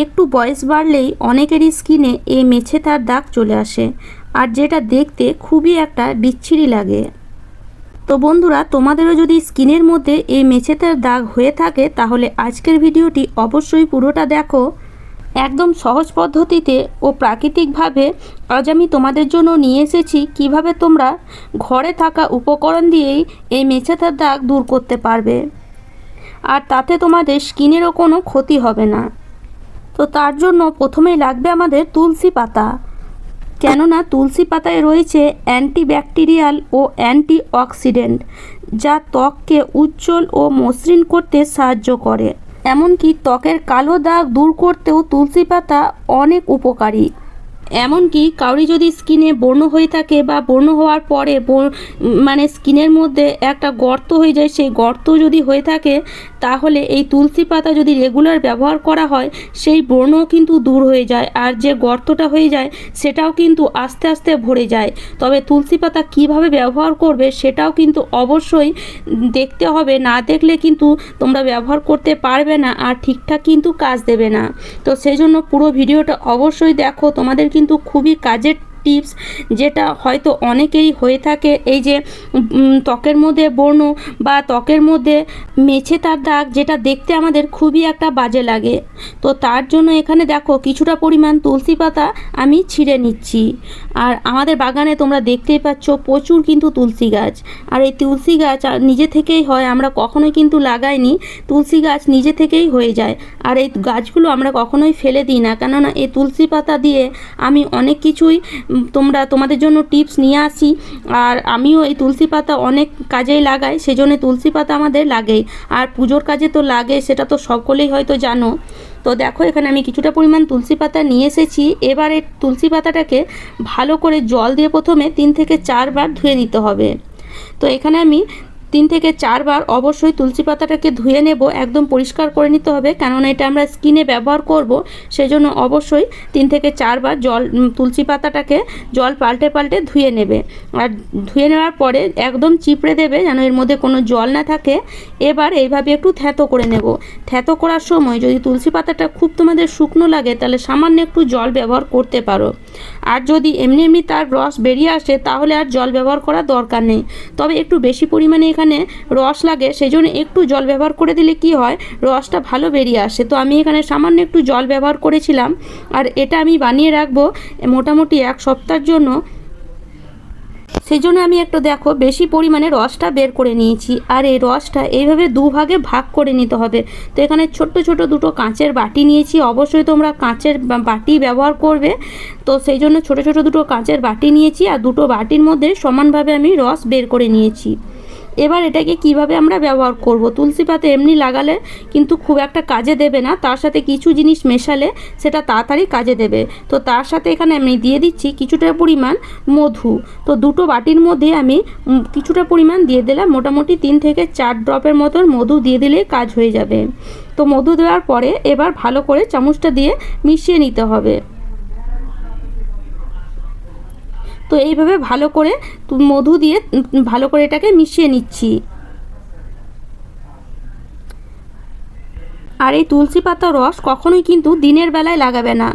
একটু বয়স বাড়লেই অনেকেরই স্কিনে এই মেছে তার দাগ চলে আসে, আর যেটা দেখতে খুবই একটা বিচ্ছিরি লাগে। তো বন্ধুরা, তোমাদেরও যদি স্কিনের মধ্যে এই মেছেতার দাগ হয়ে থাকে, তাহলে আজকের ভিডিওটি অবশ্যই পুরোটা দেখো। একদম সহজ পদ্ধতিতে ও প্রাকৃতিকভাবে আজ আমি তোমাদের জন্য নিয়ে এসেছি কীভাবে তোমরা ঘরে থাকা উপকরণ দিয়েই এই মেছেতার দাগ দূর করতে পারবে। আর তাতে তোমাদের স্কিনেরও কোনো ক্ষতি হবে না। তো তার জন্য প্রথমেই লাগবে আমাদের তুলসী পাতা। কেননা তুলসী পাতায় রয়েছে অ্যান্টিব্যাকটেরিয়াল ও অ্যান্টি অক্সিডেন্ট যা ত্বককে উজ্জ্বল ও মসৃণ করতে সাহায্য করে। এমনকি ত্বকের কালো দাগ দূর করতেও তুলসী পাতা অনেক উপকারী। এমনকি কাউরি যদি স্কিনে ব্রণ হয়ে থাকে বা ব্রণ হওয়ার পরে মানে স্কিনের মধ্যে একটা গর্ত হয়ে যায়, সেই গর্ত যদি হয়ে থাকে তাহলে এই তুলসী পাতা যদি রেগুলার ব্যবহার করা হয়, সেই ব্রণও কিন্তু দূর হয়ে যায় আর যে গর্তটা হয়ে যায়, সেটাও কিন্তু আস্তে আস্তে ভরে যায়। তবে তুলসী পাতা কীভাবে ব্যবহার করবে সেটাও কিন্তু অবশ্যই দেখতে হবে। না দেখলে কিন্তু তোমরা ব্যবহার করতে পারবে না আর ঠিকঠাক কিন্তু কাজ দেবে না। তো সেই জন্য পুরো ভিডিওটা অবশ্যই দেখো। তোমাদের কিন্তু খুবই কাজের টিপস যেটা হয়তো অনেকেই হয়ে থাকে, এই যে ত্বকের মধ্যে বর্ণ বা ত্বকের মধ্যে মেছে তার দাগ যেটা দেখতে আমাদের খুবই একটা বাজে লাগে। তো তার জন্য এখানে দেখো কিছুটা পরিমাণ তুলসী পাতা আমি ছিঁড়ে নিচ্ছি। আর আমাদের বাগানে তোমরা দেখতেই পাচ্ছ প্রচুর কিন্তু তুলসী গাছ। আর এই তুলসী গাছ নিজে থেকেই হয়, আমরা কখনোই কিন্তু লাগাইনি, তুলসী গাছ নিজে থেকেই হয়ে যায়। আর এই গাছগুলো আমরা কখনোই ফেলে দিই না, কেননা এই তুলসী পাতা দিয়ে আমি অনেক কিছুই তোমরা তোমাদের জন্য টিপস নিয়ে আসি। আর আমিও এই তুলসী পাতা অনেক কাজেই লাগাই, সেজন্য তুলসী পাতা আমাদের লাগেই। আর পুজোর কাজে তো লাগে, সেটা তো সকলেই হয়তো জানো। তো দেখো, এখানে আমি কিছুটা পরিমাণ তুলসী পাতা নিয়ে এসেছি। এবার তুলসী পাতাটাকে ভালো করে জল দিয়ে প্রথমে তিন থেকে চারবার ধুয়ে নিতে হবে। তো এখানে আমি তিন থেকে চারবার অবশ্যই তুলসী পাতাটাকে ধুয়ে নেব, একদম পরিষ্কার করে নিতে হবে। কেননা এটা আমরা স্কিনে ব্যবহার করব সেই জন্য অবশ্যই তিন থেকে চারবার জল তুলসী পাতাটাকে জল পাল্টে পাল্টে ধুয়ে নেবে। আর ধুয়ে নেওয়ার পরে একদম চিপড়ে দেবে যেন এর মধ্যে কোনো জল না থাকে। এবার এইভাবে একটু থ্যাতো করে নেব। থ্যাতো করার সময় যদি তুলসী পাতাটা খুব তোমাদের শুকনো লাগে, তাহলে সামান্য একটু জল ব্যবহার করতে পারো। আর যদি এমনি এমনি তার রস বেরিয়ে আসে, তাহলে আর জল ব্যবহার করার দরকার নেই। তবে একটু বেশি পরিমাণে এখানে রস লাগে সেই জন্য একটু জল ব্যবহার করে দিলে কি হয়, রসটা ভালো বেরিয়ে আসে। তো আমি এখানে সামান্য একটু জল ব্যবহার করেছিলাম, আর এটা আমি বানিয়ে রাখব মোটামুটি এক সপ্তাহের জন্য। সেই জন্য আমি একটু দেখো, বেশি পরিমাণে রসটা বের করে নিয়েছি, আর এই রসটা এইভাবে দুভাগে ভাগ করে নিতে হবে। তো এখানে ছোট্ট ছোট দুটো কাঁচের বাটি নিয়েছি, অবশ্যই তোমরা কাঁচের বাটি ব্যবহার করবে। তো সেই জন্য ছোট ছোট দুটো কাঁচের বাটি নিয়েছি, আর দুটো বাটির মধ্যে সমানভাবে আমি রস বের করে নিয়েছি। এবার এটাকে কীভাবে আমরা ব্যবহার করব? তুলসী পাতা এমনি লাগালে কিন্তু খুব একটা কাজে দেবে না, তার সাথে কিছু জিনিস মেশালে সেটা তাড়াতাড়ি কাজে দেবে। তো তার সাথে এখানে আমি দিয়ে দিচ্ছি কিছুটা পরিমাণ মধু। তো দুটো বাটির মধ্যে আমি কিছুটা পরিমাণ দিয়ে দিলাম, মোটামুটি তিন থেকে চার ড্রপের মতন মধু দিয়ে দিলে কাজ হয়ে যাবে। তো মধু দেওয়ার পরে এবার ভালো করে চামচটা দিয়ে মিশিয়ে নিতে হবে। তো এইভাবে ভালো করে মধু দিয়ে ভালো করে এটাকে মিশিয়ে নিচ্ছি। আর এই তুলসী পাতার রস কখনোই কিন্তু দিনের বেলায় লাগাবে না।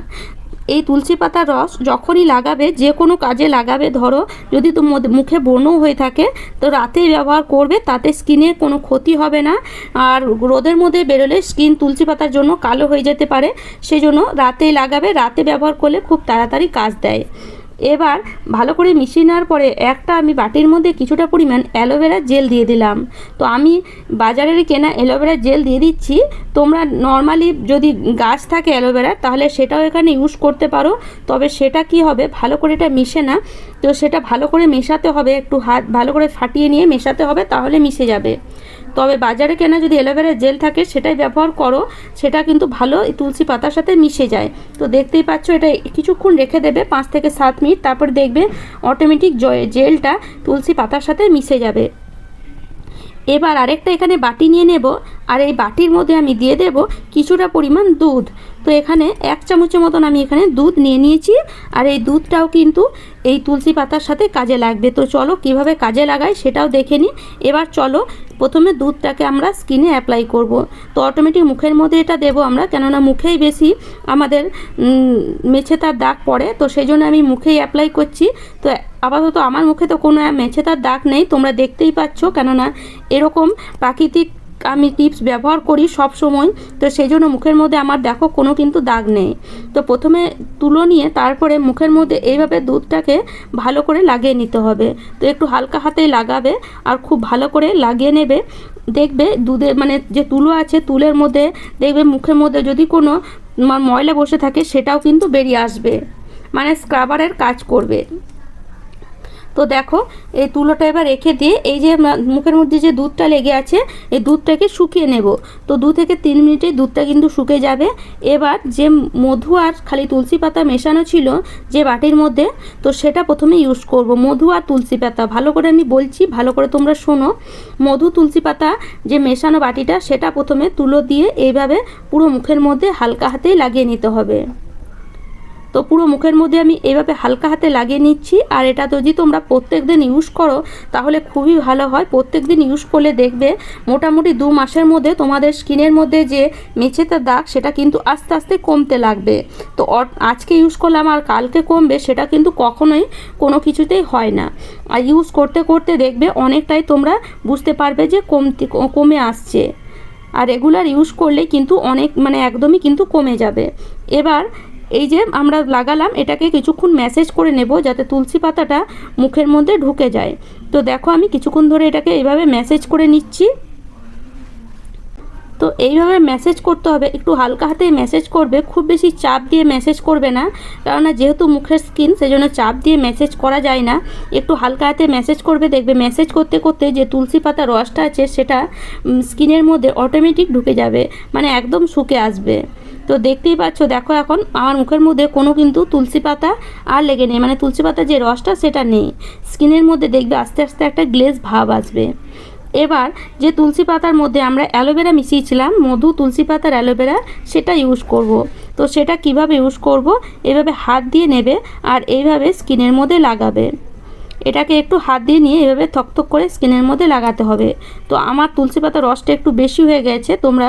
এই তুলসী পাতার রস যখনই লাগাবে যে কোনো কাজে লাগাবে, ধরো যদি তো মুখে ব্রণও হয়ে থাকে, তো রাতেই ব্যবহার করবে, তাতে স্কিনে কোনো ক্ষতি হবে না। আর রোদের মধ্যে বেরোলে স্কিন তুলসী পাতার জন্য কালো হয়ে যেতে পারে। সেই জন্য রাতেই লাগাবে, রাতে ব্যবহার করলে খুব তাড়াতাড়ি কাজ দেয়। এবার ভালো করে মিশিয়ে নেওয়ার পরে একটা আমি বাটির মধ্যে কিছুটা পরিমাণ অ্যালোভেরা জেল দিয়ে দিলাম। তো আমি বাজারের কেনা অ্যালোভেরা জেল দিয়ে দিচ্ছি। তোমরা নর্মালি যদি গাছ থাকে অ্যালোভেরার, তাহলে সেটাও এখানে ইউজ করতে পারো। তবে সেটা কি হবে? ভালো করে এটা মিশে না। তো সেটা ভালো করে মেশাতে হবে। একটু হাত ভালো করে ফাটিয়ে নিয়ে মেশাতে হবে, তাহলে মিশে যাবে। তবে বাজারে কেনা যদি অ্যালোভেরা জেল থাকে, সেটাই ব্যবহার করো। সেটা কিন্তু ভালো তুলসী পাতার সাথে মিশে যায়। তো দেখতেই পাচ্ছ, এটা কিছুক্ষণ রেখে দেবে, পাঁচ থেকে সাত মিনিট। তারপর দেখবে অটোমেটিক জেলটা তুলসী পাতার সাথে মিশে যাবে। এবার আরেকটা এখানে বাটি নিয়ে নেব। আর এই বাটির মধ্যে আমি দিয়ে দেব কিছুটা পরিমাণ দুধ। তো এখানে এক চামচের মতন আমি এখানে দুধ নিয়ে নিয়েছি আর এই দুধটাও কিন্তু এই তুলসী পাতার সাথে কাজে লাগবে। তো চলো কীভাবে কাজে লাগাই সেটাও দেখে নিই। এবার চলো প্রথমে দুধটাকে আমরা স্কিনে অ্যাপ্লাই করব। তো অটোমেটিক মুখের মধ্যে এটা দেবো আমরা কেননা মুখেই বেশি আমাদের উম, মেছে তার দাগ পড়ে। তো সেই জন্য আমি মুখেই অ্যাপ্লাই করছি। তো আপাতত আমার মুখে তো কোনো মেছে তার দাগ নেই তোমরা দেখতেই পাচ্ছ। কেননা এরকম প্রাকৃতিক আমি টিপস ব্যবহার করি সব সময়। তো সেই জন্য মুখের মধ্যে আমার দেখো কোনো কিন্তু দাগ নেই। তো প্রথমে তুলো নিয়ে তারপরে মুখের মধ্যে এইভাবে দুধটাকে ভালো করে লাগিয়ে নিতে হবে। তো একটু হালকা হাতেই লাগাবে আর খুব ভালো করে লাগিয়ে নেবে। দেখবে দুধে মানে যে তুলো আছে তুলের মধ্যে দেখবে মুখের মধ্যে যদি কোনো ময়লা বসে থাকে সেটাও কিন্তু বেরিয়ে আসবে। মানে স্ক্রাবারের কাজ করবে। তো দেখো, এই তুলোটা এবার রেখে দিয়ে এই যে মুখের মধ্যে যে দুধটা লেগে আছে, এই দুধটাকে শুকিয়ে নেব। তো দু থেকে তিন মিনিটে দুধটা কিন্তু শুকে যাবে। এবার যে মধু আর খালি তুলসী পাতা মেশানো ছিল, যে বাটির মধ্যে, তো সেটা প্রথমে ইউজ করব। মধু আর তুলসী পাতা, ভালো করে আমি বলছি, ভালো করে তোমরা শোনো। মধু, তুলসী পাতা যে মেশানো বাটিটা, সেটা প্রথমে তুলো দিয়ে এইভাবে পুরো মুখের মধ্যে হালকা হাতেই লাগিয়ে নিতে হবে। তো পুরো মুখের মধ্যে আমি এইভাবে হালকা হাতে লাগিয়ে নিচ্ছি। আর এটা যদি তোমরা প্রত্যেক দিন ইউজ করো, তাহলে খুবই ভালো হয়। প্রত্যেক দিন ইউজ করলে দেখবে মোটামুটি দু মাসের মধ্যে তোমাদের স্কিনের মধ্যে যে মেছেতে দাগ, সেটা কিন্তু আস্তে আস্তে কমতে লাগবে। তো আজকে ইউজ করলাম আর কালকে কমবে, সেটা কিন্তু কখনোই কোনো কিছুতেই হয় না। আর ইউজ করতে করতে দেখবে অনেকটাই তোমরা বুঝতে পারবে যে কমতে, কমে আসছে। আর রেগুলার ইউজ করলে কিন্তু অনেক মানে একদমই কিন্তু কমে যাবে। এবার এই যে আমরা লাগালাম, এটাকে কিছুক্ষণ ম্যাসেজ করে নেব যাতে তুলসী পাতাটা মুখের মধ্যে ঢুকে যায়। তো দেখো আমি কিছুক্ষণ ধরে এটাকে এইভাবে ম্যাসেজ করে নিচ্ছি। তো এইভাবে মেসেজ করতে হবে, একটু হালকা হাতে মেসেজ করবে, খুব বেশি চাপ দিয়ে মেসেজ করবে না, কেননা যেহেতু মুখের স্কিন, সেজন্য চাপ দিয়ে মেসেজ করা যায় না। একটু হালকা হাতে মেসেজ করবে, দেখবে মেসেজ করতে করতে যে তুলসী পাতা রসটা আছে, সেটা স্কিনের মধ্যে অটোমেটিক ঢুকে যাবে মানে একদম শুকে আসবে। তো দেখতেই পাচ্ছ, দেখো এখন আমার মুখের মধ্যে কোনো কিন্তু তুলসী পাতা আর লেগে নেই। মানে তুলসী পাতা যে রসটা, সেটা নেই। স্কিনের মধ্যে দেখবে আস্তে আস্তে একটা গ্লেজ ভাব আসবে। এবার যে তুলসী পাতার মধ্যে আমরা অ্যালোভেরা মিশিয়েছিলাম, মধু, তুলসী পাতার অ্যালোভেরা, সেটা ইউজ করব। তো সেটা কীভাবে ইউজ করব? এভাবে হাত দিয়ে নেবে আর এইভাবে স্কিনের মধ্যে লাগাবে। এটাকে একটু হাত দিয়ে নিয়ে এভাবে থকথক করে স্কিনের মধ্যে লাগাতে হবে। তো আমার তুলসী পাতার রসটা একটু বেশি হয়ে গেছে, তোমরা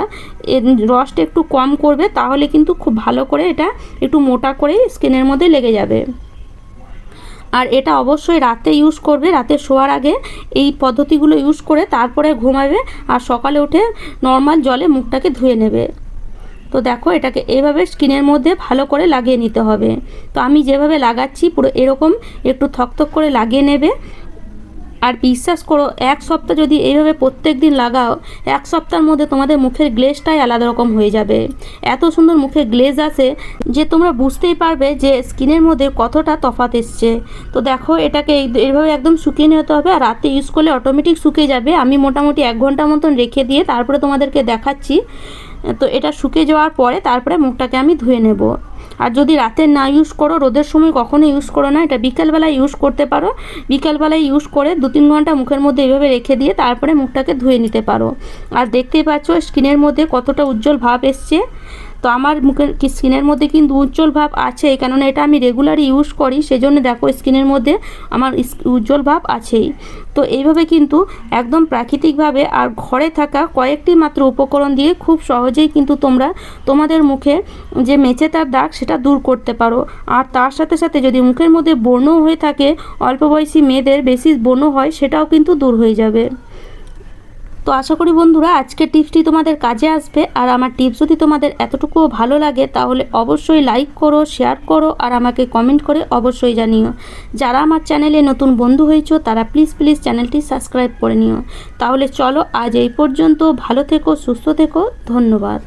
রসটা একটু কম করবে, তাহলে কিন্তু খুব ভালো করে এটা একটু মোটা করে স্কিনের মধ্যে লেগে যাবে। আর এটা অবশ্যই রাতে ইউজ করবে, রাতে শোয়ার আগে এই পদ্ধতিগুলো ইউজ করে তারপরে ঘুমাবে আর সকালে উঠে নর্মাল জলে মুখটাকে ধুয়ে নেবে। তো দেখো, এটাকে এইভাবে স্কিনের মধ্যে ভালো করে লাগিয়ে নিতে হবে। তো আমি যেভাবে লাগাচ্ছি, পুরো এরকম একটু থকথক করে লাগিয়ে নেবে। আর বিশ্বাস করো, এক সপ্তাহ যদি এইভাবে প্রত্যেক দিন লাগাও, এক সপ্তাহের মধ্যে তোমাদের মুখের গ্লেজটাই আলাদা রকম হয়ে যাবে। এত সুন্দর মুখে গ্লেজ আসে যে তোমরা বুঝতেই পারবে যে স্কিনের মধ্যে কতটা তফাত এসছে। তো দেখো, এটাকে এইভাবে একদম শুকিয়ে নিতে হবে আর রাতে ইউজ করলে অটোমেটিক শুকিয়ে যাবে। আমি মোটামুটি এক ঘণ্টা মতন রেখে দিয়ে তারপরে তোমাদেরকে দেখাচ্ছি। তো এটা শুকিয়ে যাওয়ার পরে তারপরে মুখটাকে আমি ধুয়ে নেব। আর যদি রাতে না ইউজ করো, রোদের সময় কখনো ইউজ করো না, এটা বিকালবেলায় ইউজ করতে পারো। বিকালবেলায় ইউজ করে দু তিন ঘণ্টা মুখের মধ্যে এইভাবে রেখে দিয়ে তারপরে মুখটাকে ধুয়ে নিতে পারো। আর দেখতেই পাচ্ছ স্কিনের মধ্যে কতটা উজ্জ্বল ভাব এসছে। তো আমার মুখের স্কিনের মধ্যে কিন্তু উজ্জ্বল ভাব আছে, কেননা এটা আমি রেগুলারই ইউজ করি, সেজন্য দেখো স্কিনের মধ্যে আমার উজ্জ্বল ভাব আছেই। তো এইভাবে কিন্তু একদম প্রাকৃতিকভাবে আর ঘরে থাকা কয়েকটি মাত্র উপকরণ দিয়ে খুব সহজেই কিন্তু তোমরা তোমাদের মুখে যে মেচে তার দাগ সেটা দূর করতে পারো। আর তার সাথে সাথে যদি মুখের মধ্যে ব্রণও হয়ে থাকে, অল্প বয়সী মেয়েদের বেশি ব্রণ হয়, সেটাও কিন্তু দূর হয়ে যাবে। তো আশা করি বন্ধুরা আজকে টিপসটি তোমাদের কাজে আসবে। আর আমার টিপস যদি তোমাদের এতটুকুও ভালো লাগে, তাহলে অবশ্যই লাইক করো শেয়ার করো, আর আমাকে কমেন্ট করে অবশ্যই জানিও। যারা আমার চ্যানেলে নতুন বন্ধু হয়েছো, তারা প্লিজ প্লিজ চ্যানেলটি সাবস্ক্রাইব করে নিও। তাহলে চলো আজ এই পর্যন্ত, ভালো থেকো, সুস্থ থেকো, ধন্যবাদ।